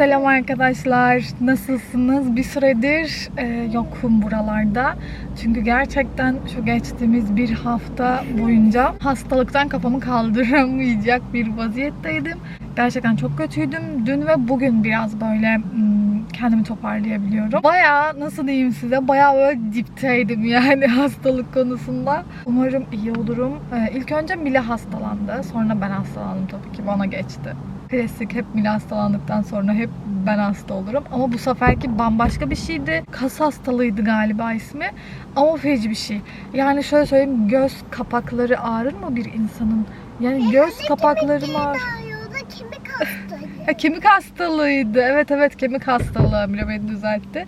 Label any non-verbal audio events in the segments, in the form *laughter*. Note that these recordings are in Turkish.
Selam arkadaşlar. Nasılsınız? Bir süredir e, yokum buralarda. Çünkü gerçekten şu geçtiğimiz bir hafta boyunca hastalıktan kafamı kaldıramayacak bir vaziyetteydim. Gerçekten çok kötüydüm. Dün ve bugün biraz böyle hmm, kendimi toparlayabiliyorum. Bayağı nasıl diyeyim size bayağı böyle dipteydim yani *laughs* hastalık konusunda. Umarım iyi olurum. Ee, ilk önce Mila hastalandı. Sonra ben hastalandım tabii ki. Bana geçti. Klasik hep Mila hastalandıktan sonra hep ben hasta olurum. Ama bu seferki bambaşka bir şeydi. Kas hastalığıydı galiba ismi. Ama feci bir şey. Yani şöyle söyleyeyim göz kapakları ağrır mı bir insanın? Yani göz kapaklarım ağrır. Ağrıyordu kemik hastalığı. Ha, *laughs* kemik hastalığıydı. Evet evet kemik hastalığı. Mira beni düzeltti.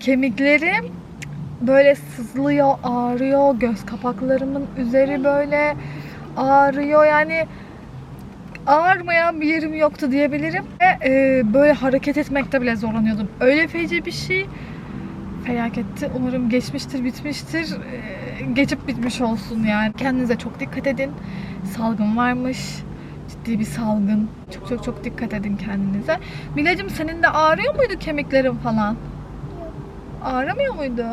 Kemiklerim böyle sızlıyor, ağrıyor. Göz kapaklarımın üzeri böyle ağrıyor. Yani ağrımayan bir yerim yoktu diyebilirim. Ve e, böyle hareket etmekte bile zorlanıyordum. Öyle feci bir şey. Felaketti. Umarım geçmiştir, bitmiştir. E, geçip bitmiş olsun yani. Kendinize çok dikkat edin. Salgın varmış. Ciddi bir salgın. Çok çok çok dikkat edin kendinize. Milacığım senin de ağrıyor muydu kemiklerin falan? Ağrımıyor muydu?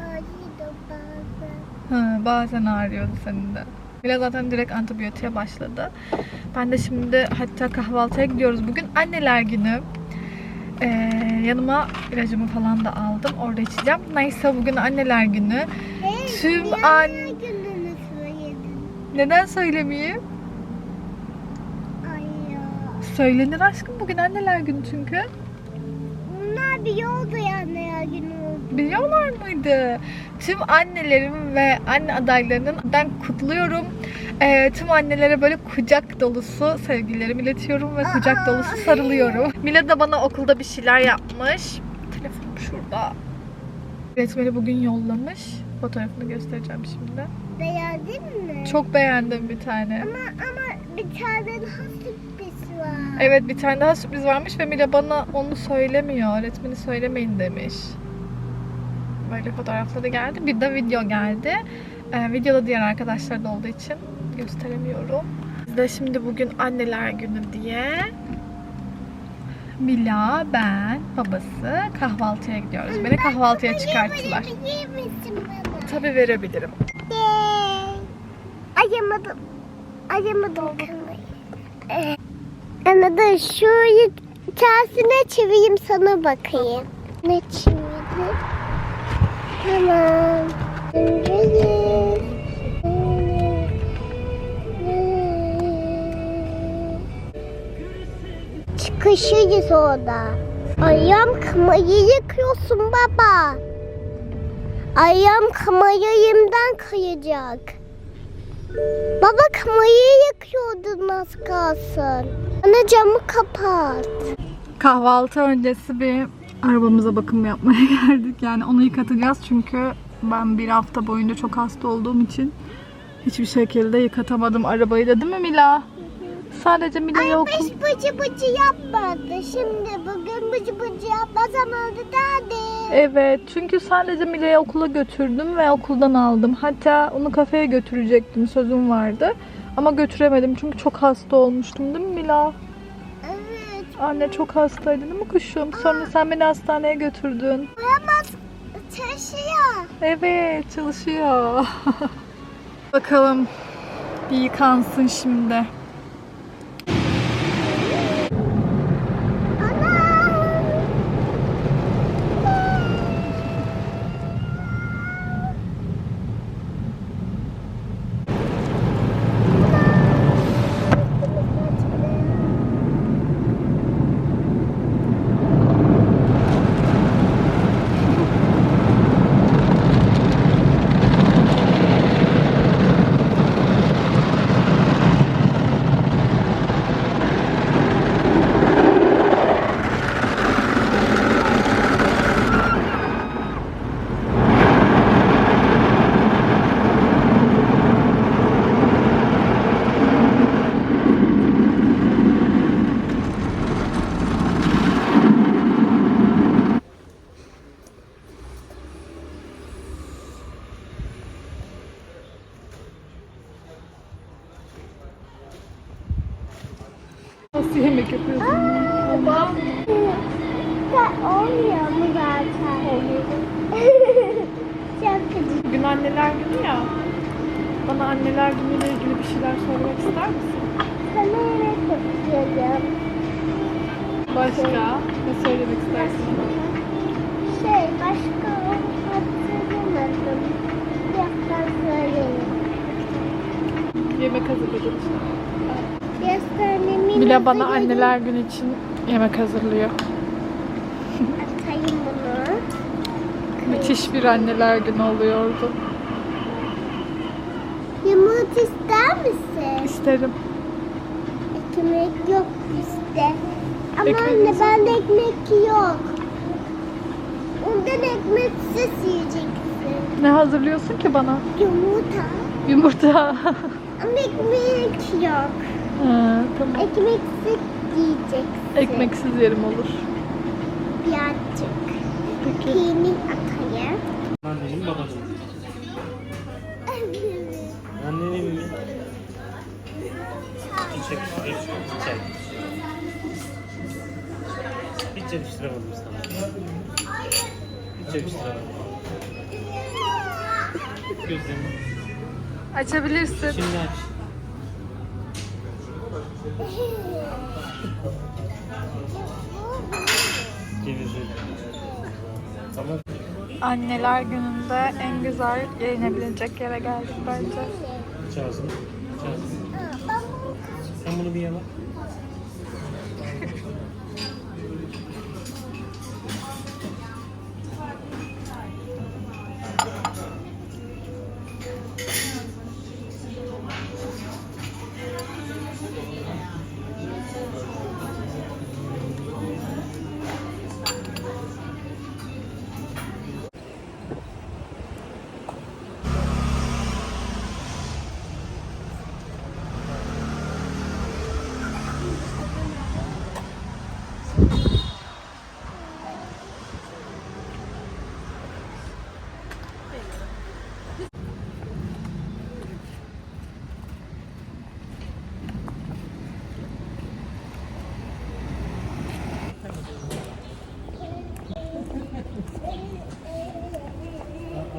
Ağrıyordu bazen. Hı, bazen ağrıyordu senin de. Mila zaten direkt antibiyotiğe başladı. Ben de şimdi hatta kahvaltıya gidiyoruz. Bugün anneler günü. Ee, yanıma ilacımı falan da aldım. Orada içeceğim. Neyse bugün anneler günü. Hey, Tüm bir an... Neden söylemeyeyim? Söylenir aşkım bugün anneler günü çünkü. Bunlar biliyordu ya anneler günü. Biliyorlar mıydı? Tüm annelerim ve anne adaylarının ben kutluyorum. Ee, tüm annelere böyle kucak dolusu sevgilerimi iletiyorum ve kucak dolusu sarılıyorum. Mila da bana okulda bir şeyler yapmış. Telefonum şurada. Öğretmeni bugün yollamış. Fotoğrafını göstereceğim şimdi. Beğendin mi? Çok beğendim bir tane. Ama ama bir tane daha sürpriz var. Evet bir tane daha sürpriz varmış ve Mila bana onu söylemiyor. Öğretmeni söylemeyin demiş. Böyle fotoğrafları geldi. Bir de video geldi. Ee, videoda diğer arkadaşlar da olduğu için gösteremiyorum. Biz de şimdi bugün anneler günü diye Mila, ben, babası kahvaltıya gidiyoruz. Beni kahvaltıya çıkarttılar. Tabii verebilirim. Ayamadım. Ayamadım kamerayı. Ee, Anladın şurayı tersine çevireyim sana bakayım. Ne çevirdim? Tamam. Görürüz. Çıkışıyız orada. Ayağım kamerayı yıkıyorsun baba. Ayağım kamerayımdan kayacak. Baba kamerayı yakıyordun az kalsın. Ana camı kapat. Kahvaltı öncesi bir arabamıza bakım yapmaya *laughs* geldik. Yani onu yıkatacağız çünkü ben bir hafta boyunca çok hasta olduğum için hiçbir şekilde yıkatamadım arabayı da değil mi Mila? Sadece Mila'ya okul... Hiç bıcı bıcı yapmadı. Şimdi bugün bıcı bıcı yapmasam öldü derdi. Evet çünkü sadece Mila'yı okula götürdüm ve okuldan aldım. Hatta onu kafeye götürecektim sözüm vardı. Ama götüremedim çünkü çok hasta olmuştum değil mi Mila? Anne çok hastaydı değil mi kuşum? Sonra sen beni hastaneye götürdün. Uyamaz. Taşıyor. Evet çalışıyor. *laughs* Bakalım bir yıkansın şimdi. Nasıl yemek yapıyorsun? Aa, Olmuyor mu zaten? Çok. Bugün anneler günü ya. Bana anneler günüyle ilgili bir şeyler sormak ister misin? Sana yemek yapıyorum. Başka? Ne söylemek istersin? Bile bana anneler günü için yemek hazırlıyor. Atayım bunu. Müthiş bir anneler günü oluyordu. Yumurta ister misin? İsterim. Ekmek yok bizde. Ama Ekmek anne nasıl? bende ekmek yok. Ondan ekmeksiz yiyeceksin. Ne hazırlıyorsun ki bana? Yumurta. Yumurta. Ama ekmek yok. Ha, tamam. Ekmeksiz yiyeceksin. Ekmeksiz yerim olur. Birazcık. Peki. Peynir atayım. Annenin babanın. Annenin mi? Çiçek, çiçek, çiçek. Hiç yakıştıramadım sana. Hiç yakıştıramadım. Gözlerini Açabilirsin. şimdi aç. Anneler gününde en güzel yenilebilecek yere geldik bence. Aç ağzını. Sen bunu bir yala.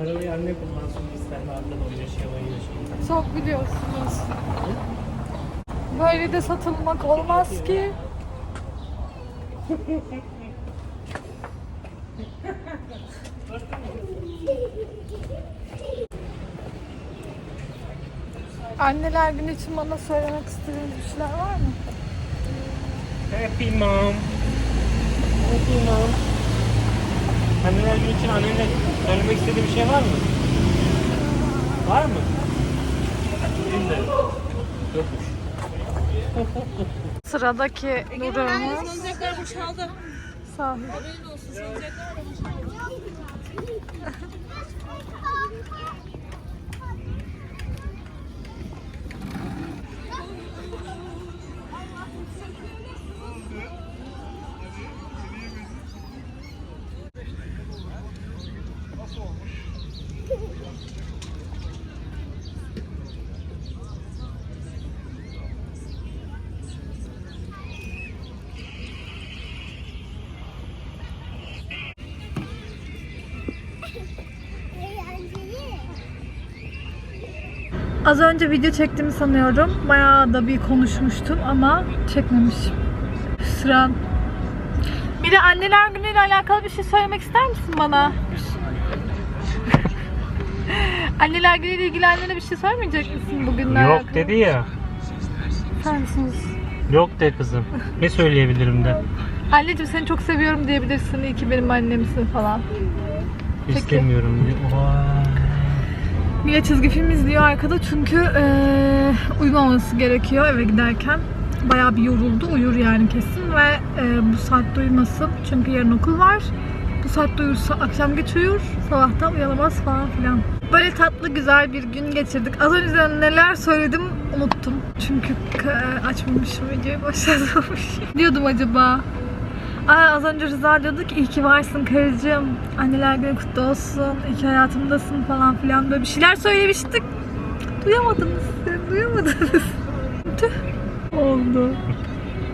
Arabayı anne kullansın seninle arkadan oynaşıyor oynaşıyor. Çok biliyorsunuz. Böyle de satılmak olmaz ki. Anneler günü için bana söylemek istediğiniz bir şeyler var mı? Happy mom. Happy mom. Anneler günü için annene söylemek istediği bir şey var mı? Var mı? Benim de. Yokmuş. *laughs* Sıradaki durağımız Salıncaklar boşaldı. sahil. Haberin olsun salıncaklar da boşaldı. Az önce video çektiğimi sanıyorum. Bayağı da bir konuşmuştum ama çekmemişim. Sıran. Bir de anneler günüyle alakalı bir şey söylemek ister misin bana? *laughs* anneler günüyle ilgili annene bir şey söylemeyecek misin bugünle Yok alakalı? dedi ya. Sensiz. Yok de kızım. Ne söyleyebilirim de. Anneciğim seni çok seviyorum diyebilirsin. İyi ki benim annemsin falan. Peki. İstemiyorum. Vay. Mila çizgi film izliyor arkada çünkü eee uyumaması gerekiyor eve giderken. Bayağı bir yoruldu. Uyur yani kesin ve eee, bu saatte uyumasın. Çünkü yarın okul var. Bu saatte uyursa akşam geç uyur. Sabahtan uyanamaz falan filan. Böyle tatlı güzel bir gün geçirdik. Az önce neler söyledim unuttum. Çünkü açmamışım videoyu başlatmamışım. *laughs* Diyordum acaba. Aa, az önce Rıza diyordu ki iyi ki varsın karıcığım. Anneler günü kutlu olsun. İyi ki hayatımdasın falan filan böyle bir şeyler söylemiştik. Duyamadınız siz, duyamadınız. *laughs* Tüh oldu.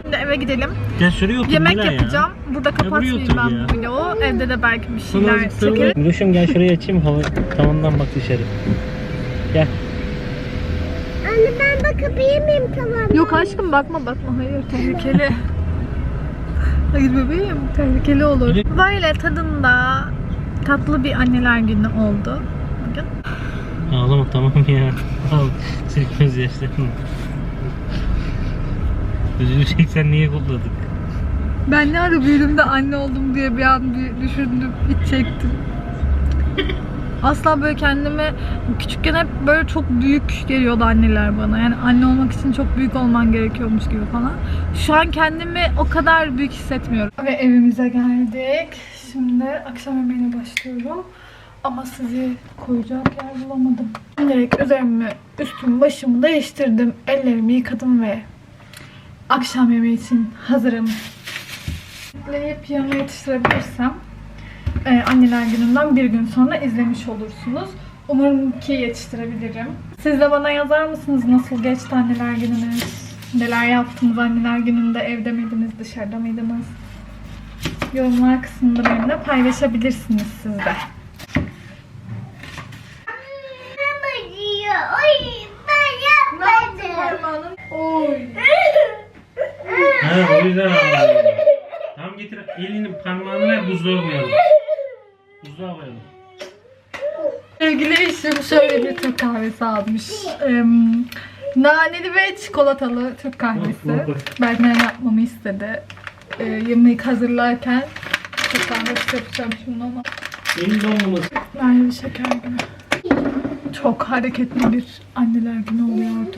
Şimdi eve gidelim. Gel şuraya otur Yemek Mila ya. yapacağım. Burada kapatmayayım ben ya. bu vlogu. Evde de belki bir şeyler çekerim. Miloş'um gel şuraya açayım hava tavandan bak dışarı. Gel. Anne ben bakabilir miyim tamam? Yok aşkım bakma bakma hayır tehlikeli. Hayır bebeğim tehlikeli olur. Öyle- Böyle tadında tatlı bir anneler günü oldu bugün. Ağlama tamam ya. Al sil gözyaşlarını. Üzüleceksen niye kutladık? Ben ne ara büyüdüğümde anne oldum diye bir an bir düşündüm, iç çektim. Asla böyle kendime küçükken hep böyle çok büyük geliyordu anneler bana. Yani anne olmak için çok büyük olman gerekiyormuş gibi falan. Şu an kendimi o kadar büyük hissetmiyorum. Ve evimize geldik. Şimdi akşam yemeğine başlıyorum. Ama sizi koyacak yer bulamadım. Direkt üzerimi, üstümü, başımı değiştirdim. Ellerimi yıkadım ve akşam yemeği için hazırım. Bekleyip yanına yetiştirebilirsem e, anneler gününden bir gün sonra izlemiş olursunuz. Umarım ki yetiştirebilirim. Siz de bana yazar mısınız nasıl geçti anneler gününüz? Neler yaptınız anneler gününde? Evde miydiniz, dışarıda mıydınız? Yorumlar kısmında benimle paylaşabilirsiniz siz de. Oy. Ha o yüzden ağlıyor. Tamam getir elini parmağını ver buzluğa koyalım. Buzluğa koyalım. Sevgili eşim şöyle bir Türk kahvesi almış. Em, naneli ve çikolatalı Türk kahvesi. Benden yapmamı istedi. E, yemek hazırlarken Türk kahvesi yapacağım şimdi ama. Elin donmaması. Naneli şeker günü. Çok hareketli bir anneler günü oluyordu.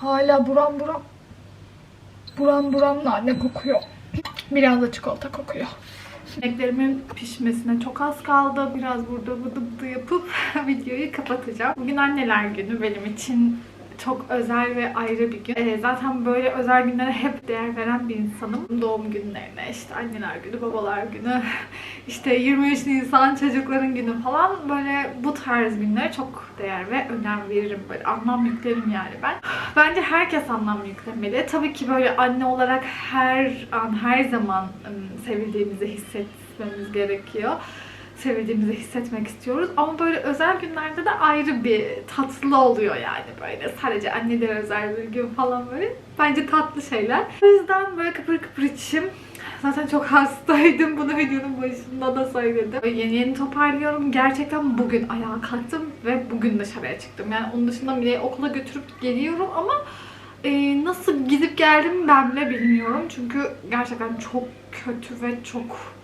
Hala buram buram. Buram buram nane kokuyor. Biraz da çikolata kokuyor. Yemeklerimin pişmesine çok az kaldı. Biraz burada bıdı yapıp *laughs* videoyu kapatacağım. Bugün anneler günü benim için çok özel ve ayrı bir gün. Ee, zaten böyle özel günlere hep değer veren bir insanım. Doğum günlerine, işte anneler günü, babalar günü, *laughs* işte 23 Nisan çocukların günü falan böyle bu tarz günlere çok değer ve önem veririm. Böyle anlam yüklerim yani ben. *sighs* Bence herkes anlam yüklemeli. Tabii ki böyle anne olarak her an, her zaman sevildiğimizi hissetmemiz gerekiyor. Sevildiğimizi hissetmek istiyoruz. Ama böyle özel günlerde de ayrı bir tatlı oluyor yani böyle. Sadece annelere özel bir gün falan böyle. Bence tatlı şeyler. O yüzden böyle kıpır kıpır içim. Zaten çok *laughs* hastaydım. Bunu videonun başında da söyledim. Böyle Yeni yeni toparlıyorum. Gerçekten bugün ayağa kalktım ve bugün dışarıya çıktım. Yani onun dışında Mile'yi okula götürüp geliyorum ama e, nasıl gidip geldim ben bile bilmiyorum. Çünkü gerçekten çok kötü ve çok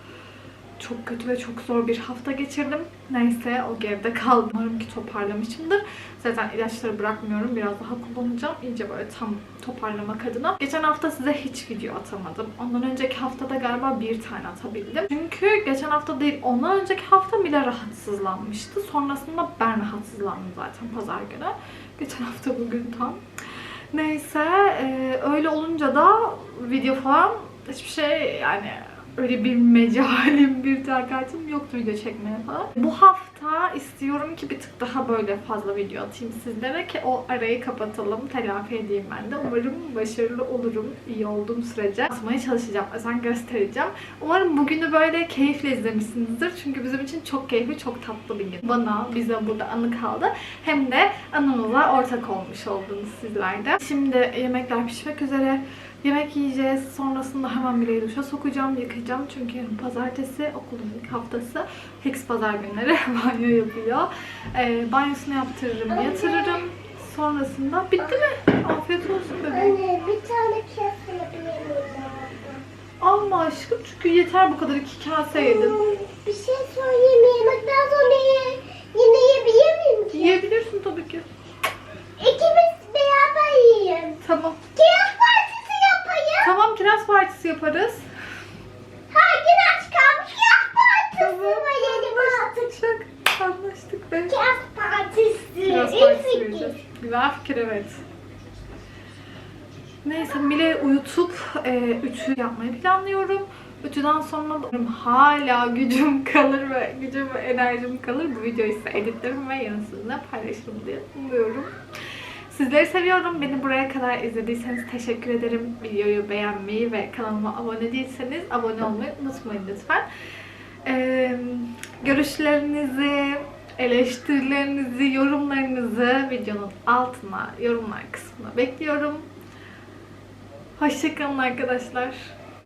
çok kötü ve çok zor bir hafta geçirdim. Neyse o geride kaldı. Umarım ki toparlamışımdır. Zaten ilaçları bırakmıyorum. Biraz daha kullanacağım. İyice böyle tam toparlamak adına. Geçen hafta size hiç video atamadım. Ondan önceki haftada galiba bir tane atabildim. Çünkü geçen hafta değil ondan önceki hafta bile rahatsızlanmıştı. Sonrasında ben rahatsızlandım zaten pazar günü. Geçen hafta bugün tam. Neyse e, öyle olunca da video falan hiçbir şey yani öyle bir mecalim, *laughs* bir takatim yoktu video çekmeye falan. Bu hafta istiyorum ki bir tık daha böyle fazla video atayım sizlere ki o arayı kapatalım, telafi edeyim ben de. Umarım başarılı olurum iyi olduğum sürece. Atmaya çalışacağım, özen göstereceğim. Umarım bugünü böyle keyifle izlemişsinizdir. Çünkü bizim için çok keyifli, çok tatlı bir gün. Bana, bize burada anı kaldı. Hem de anımıza ortak olmuş oldunuz sizler de. Şimdi yemekler pişmek üzere. Yemek yiyeceğiz. Sonrasında hemen bireyi duşa sokacağım, yıkayacağım. Çünkü yarın pazartesi okulun ilk haftası. Hicks pazar günleri *laughs* banyo yapıyor. Ee, banyosunu yaptırırım, yatırırım. Sonrasında bitti mi? Afiyet olsun bebeğim. Anne bir tane kese yapabilir miyim? Alma aşkım çünkü yeter bu kadar iki kase yedin. Sonra hala gücüm kalır ve gücüm ve enerjim kalır. Bu videoyu size editlerim ve yarın sizinle paylaşırım diye umuyorum. Sizleri seviyorum. Beni buraya kadar izlediyseniz teşekkür ederim. Videoyu beğenmeyi ve kanalıma abone değilseniz abone olmayı unutmayın lütfen. Ee, görüşlerinizi, eleştirilerinizi, yorumlarınızı videonun altına, yorumlar kısmına bekliyorum. Hoşçakalın arkadaşlar.